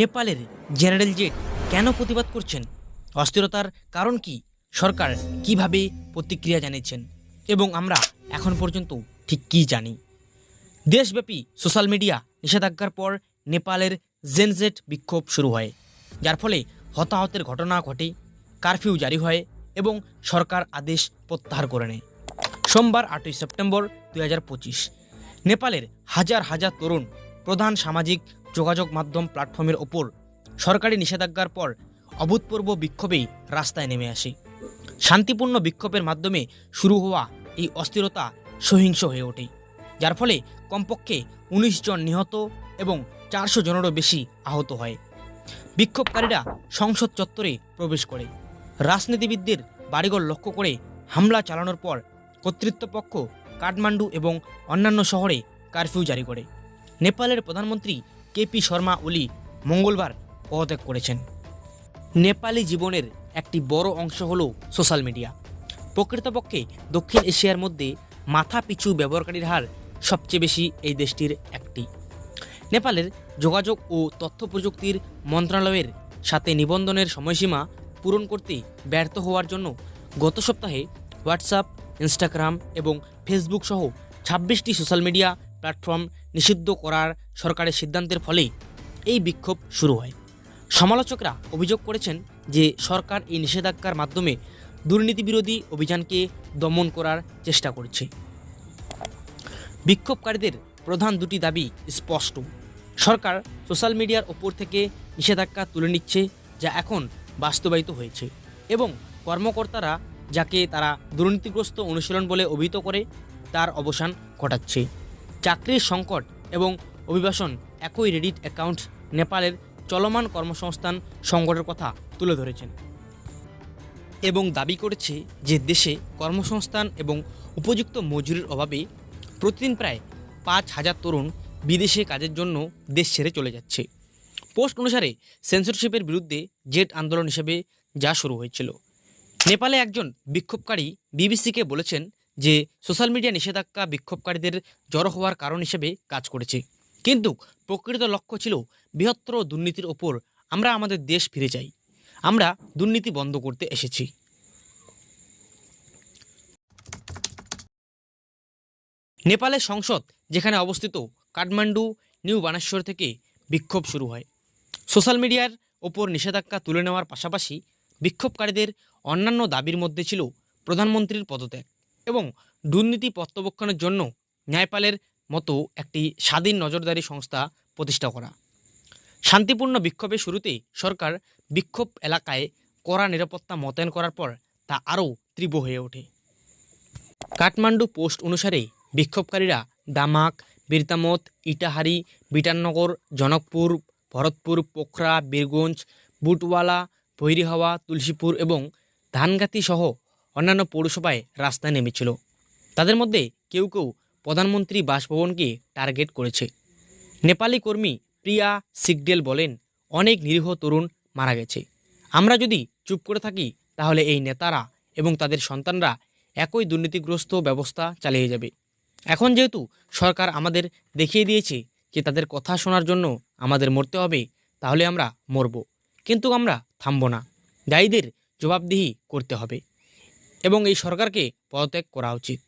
নেপালের general jet কেন প্রতিবাদ করছেন? অস্থিরতার কারণ কি? সরকার কীভাবে প্রতিক্রিয়া জানিয়েছেন? এবং আমরা এখন পর্যন্ত ঠিক কী জানি? দেশব্যাপী সোশ্যাল মিডিয়া নিষেধাজ্ঞার পর নেপালের জেনজেট বিক্ষোভ শুরু হয়, যার ফলে হতাহতের ঘটনা ঘটে, কারফিউ জারি হয় এবং সরকার আদেশ প্রত্যাহার করে নেয়। সোমবার আটই সেপ্টেম্বর দু হাজার পঁচিশ, নেপালের হাজার হাজার তরুণ প্রধান সামাজিক যোগাযোগ মাধ্যম প্ল্যাটফর্মের ওপর সরকারি নিষেধাজ্ঞার পর অভূতপূর্ব বিক্ষোভেই রাস্তায় নেমে আসে। শান্তিপূর্ণ বিক্ষোভের মাধ্যমে শুরু হওয়া এই অস্থিরতা সহিংস হয়ে ওঠে। যার ফলে কমপক্ষে উনিশ জন নিহত এবং চারশো জনেরও বেশি আহত হয়। বিক্ষোভকারীরা সংসদ চত্বরে প্রবেশ করে। রাজনীতিবিদদের বাড়িঘর লক্ষ্য করে হামলা চালানোর পর কর্তৃত্বপক্ষ কাঠমান্ডু এবং অন্যান্য শহরে কারফিউ জারি করে। নেপালের প্রধানমন্ত্রী কেপি শর্মা ওলি মঙ্গলবার পদত্যাগ করেছেন। নেপালি জীবনের একটি বড় অংশ হলো সোশ্যাল মিডিয়া। প্রকৃতপক্ষে দক্ষিণ এশিয়ার মধ্যে মাথা পিছু ব্যবহারকারীর হার সবচেয়ে বেশি এই দেশটির একটি। নেপালের যোগাযোগ ও তথ্য প্রযুক্তির মন্ত্রণালয়ের সাথে নিবন্ধনের সময়সীমা পূরণ করতে ব্যর্থ হওয়ার জন্য গত সপ্তাহে হোয়াটসঅ্যাপ, ইনস্টাগ্রাম এবং ফেসবুক সহ ছাব্বিশটি সোশ্যাল মিডিয়া প্ল্যাটফর্ম নিষিদ্ধ করার সরকারের সিদ্ধান্তের ফলে এই বিক্ষোভ শুরু হয়। সমালোচকরা অভিযোগ করেছেন যে সরকার এই নিষেধাজ্ঞার মাধ্যমে দুর্নীতি বিরোধী অভিযানকে দমন করার চেষ্টা করছে। বিক্ষোভকারীদের প্রধান দুটি দাবি স্পষ্ট। সরকার সোশ্যাল মিডিয়ার ওপর থেকে নিষেধাজ্ঞা তুলে নিচ্ছে যা এখন বাস্তবায়িত হয়েছে এবং কর্মকর্তারা যাকে তারা দুর্নীতিগ্রস্ত অনুশীলন বলে অভিহিত করে তার অবসান ঘটাচ্ছে। চাকরির সংকট এবং অভিবাসন একই রেডিট অ্যাকাউন্ট নেপালের চলমান কর্মসংস্থান সংকটের কথা তুলে ধরেছেন এবং দাবি করেছে যে দেশে কর্মসংস্থান এবং উপযুক্ত মজুরির অভাবে প্রতিদিন প্রায় পাঁচ হাজার তরুণ বিদেশে কাজের জন্য দেশ ছেড়ে চলে যাচ্ছে। পোস্ট অনুসারে সেন্সরশিপের বিরুদ্ধে জেট আন্দোলন হিসেবে যা শুরু হয়েছিল। নেপালে একজন বিক্ষোভকারী বিবিসিকে বলেছেন যে সোশ্যাল মিডিয়া নিষেধাজ্ঞা বিক্ষোভকারীদের জড়ো হওয়ার কারণ হিসেবে কাজ করেছে। কিন্তু প্রকৃত লক্ষ্য ছিল বৃহত্তর দুর্নীতির ওপর আমরা আমাদের দেশ ফিরে যাই। আমরা দুর্নীতি বন্ধ করতে এসেছি। নেপালের সংসদ, যেখানে অবস্থিত কাঠমান্ডু, নিউ বানেশ্বর থেকে বিক্ষোভ শুরু হয়। সোশ্যাল মিডিয়ার ওপর নিষেধাজ্ঞা তুলে নেওয়ার পাশাপাশি বিক্ষোভকারীদের অন্যান্য দাবির মধ্যে ছিল প্রধানমন্ত্রীর পদত্যাগ। এবং দুর্নীতি প্রত্যাবক্ষণের জন্য ন্যায়পালের মতো একটি স্বাধীন নজরদারি সংস্থা প্রতিষ্ঠা করা। শান্তিপূর্ণ বিক্ষোভের শুরুতে সরকার বিক্ষোভ এলাকায় কড়া নিরাপত্তা মোতায়েন করার পর তা আরও তীব্র হয়ে ওঠে। কাঠমান্ডু পোস্ট অনুসারে বিক্ষোভকারীরা দামাক, বীরতামত, ইটাহারি বিটাননগর জনকপুর, ভরতপুর, পোখরা, বীরগঞ্জ, বুটওয়ালা, ভৈরিহাওয়া, তুলসীপুর এবং ধানগাতি সহ অন্যান্য পৌরসভায় রাস্তায় নেমেছিল। তাদের মধ্যে কেউ কেউ প্রধানমন্ত্রী বাসভবনকে টার্গেট করেছে। নেপালি কর্মী প্রিয়া সিগডেল বলেন, অনেক নিরীহ তরুণ মারা গেছে। আমরা যদি চুপ করে থাকি, তাহলে এই নেতারা এবং তাদের সন্তানরা একই দুর্নীতিগ্রস্ত ব্যবস্থা চালিয়ে যাবে। এখন যেহেতু সরকার আমাদের দেখিয়ে দিয়েছে যে তাদের কথা শোনার জন্য আমাদের মরতে হবে, তাহলে আমরা মরব। কিন্তু আমরা থামব না। দায়ীদের জবাবদিহি করতে হবে। এবং এই সরকারকে পদত্যাগ করা উচিত।